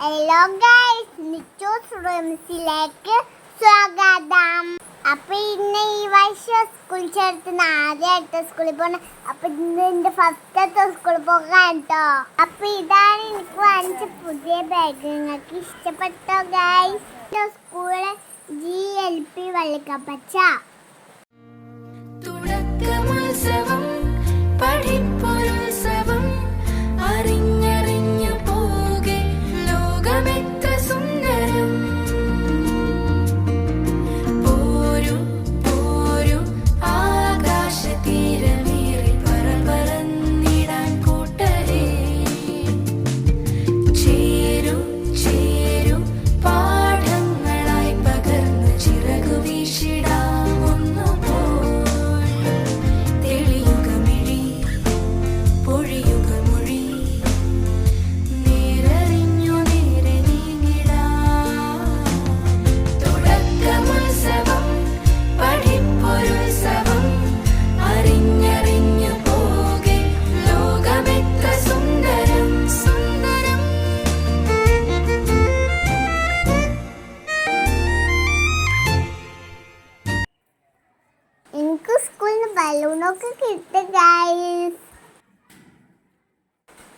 Hello guys നിച്ചോസ് റൂംസിലേക്ക് സ്വാഗതം. അപ്പൊ ഇന്ന് ഈ വർഷം സ്കൂൾ ചേർത്തുന്ന ആദ്യമായിട്ട് സ്കൂളിൽ പോണ അപ്പൊ ഇന്ന് എന്റെ ഫസ്റ്റത്തെ സ്കൂളിൽ പോകാൻ കേട്ടോ അപ്പൊ ഇതാണ് എനിക്ക് വാങ്ങിച്ച പുതിയ ബാഗ് നിങ്ങൾക്ക് ഇഷ്ടപ്പെട്ടോ guys school G L P വള്ളിക്കപ്പച്ച. തുടക്കമുത്സവം ബലൂണൊക്കെ കിട്ടും ഗൈസ്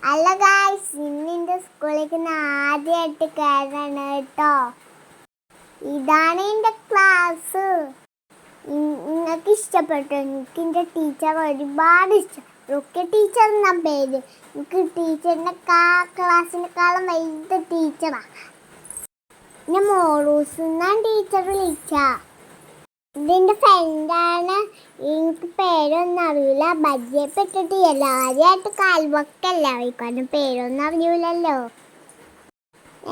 അല്ല ഗൈസ് ഇന്ന് എന്റെ സ്കൂളിലേക്ക് ആദ്യമായിട്ട് കയറാണ് കേട്ടോ ഇതാണ് എന്റെ ക്ലാസ് നിങ്ങൾക്ക് ഇഷ്ടപ്പെട്ടു? എനിക്ക് എന്റെ ടീച്ചർ ഒരുപാട് ഇഷ്ടം. റുക്കി ടീച്ചർ എന്നാ പേര്. എനിക്ക് ടീച്ചറിന്റെ കാ ക്ലാസ്സിനെക്കാളും വലുത് ടീച്ചറാണ് ഞാൻ മോറൂസ് എന്നാണ് ടീച്ചർ വിളിച്ചാ ഇതിന്റെ ഫ്രണ്ടാണ് എനിക്ക് പേരൊന്നും അറിയില്ല. ബജ്ജപ്പെട്ടിട്ട് എല്ലാവരുമായിട്ട് കാൽവക്കല്ല കാരണം പേരൊന്നും അറിയൂലല്ലോ.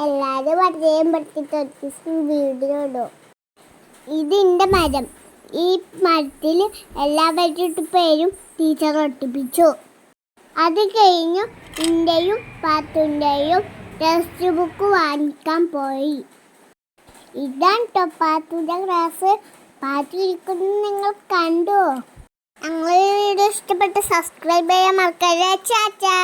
എല്ലാവരും പരിചയം പെടുത്തിട്ട് വീഡിയോ ഇടും. ഇതിന്റെ മരം. ഈ മരത്തിൽ എല്ലാവരുടെ പേരും ടീച്ചർ ഒട്ടിപ്പിച്ചു. അത് കഴിഞ്ഞു എന്റെയും പാത്തുന്റെയും ടെക്സ്റ്റ് ബുക്ക് വാങ്ങിക്കാൻ പോയി. ഇതാണ് ടൊപ്പാത്തിന്റെ പാത്തുന്റെ ക്ലാസ് പാത്തു ഇരിക്കുന്നത് നിങ്ങൾ കണ്ടു? ഞങ്ങൾ വീഡിയോ ഇഷ്ടപ്പെട്ട് സബ്സ്ക്രൈബ് ചെയ്യാൻ മറക്കരുത്. ചാച്ചാ.